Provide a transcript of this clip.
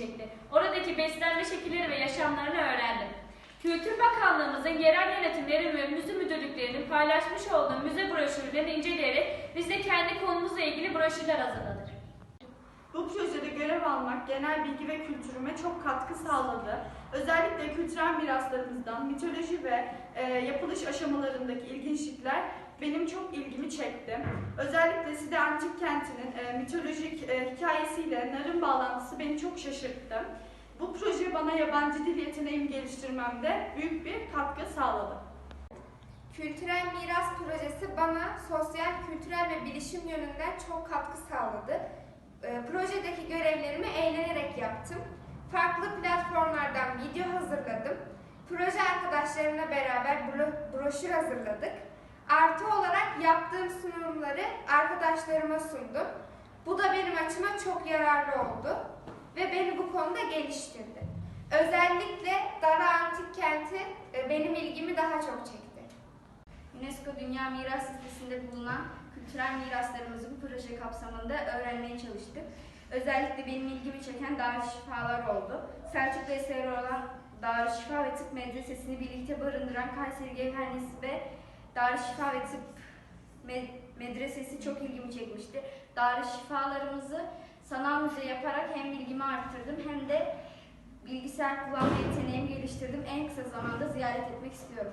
çekti. Oradaki beslenme şekilleri ve yaşamlarını öğrendim. Kültür Bakanlığımızın yerel yönetimleri ve müze müdürlüklerinin paylaşmış olduğu müze broşürlerini inceleyerek biz de kendi konumuzla ilgili broşürler hazırladık. Bu projede görev almak genel bilgi ve kültürüme çok katkı sağladı. Özellikle kültürel miraslarımızdan mitoloji ve e, yapılış aşamalarındaki ilginçlikler benim çok ilgimi çekti. Özellikle Side Antik Kenti'nin e, mitolojik e, hikayesiyle narın bağlantısı beni çok şaşırttı. Bu proje bana yabancı dil yeteneğimi geliştirmemde büyük bir katkı sağladı. Kültürel miras projesi bana sosyal, kültürel ve bilişim yönünden çok katkı sağladı. Ee, Projedeki görevlerimi eğlenerek yaptım. Farklı platformlardan video hazırladım. Proje arkadaşlarımla beraber bro- broşür hazırladık. Artı olarak yaptığım sunumları arkadaşlarıma sundum. Bu da benim açıma çok yararlı oldu ve beni bu konuda geliştirdi. Özellikle Dara Antik Kenti e, benim ilgimi daha çok çekti. UNESCO Dünya Miras Listesi'nde bulunan kültürel miraslarımızı bu proje kapsamında öğrenmeye çalıştık. Özellikle benim ilgimi çeken Darüşşifalar oldu. Selçuklu eseri olan Darüşşifa ve Tıp Medresesi'ni birlikte barındıran Kayseri Gevhenisi ve Darüşşifa ve Tıp Me- Medresesi çok ilgimi çekmişti. Darüşşifalarımızı sanal müze yaparak hem bilgimi arttırdım hem de bilgisayar kullanma yeteneğimi geliştirdim. En kısa zamanda ziyaret etmek istiyorum.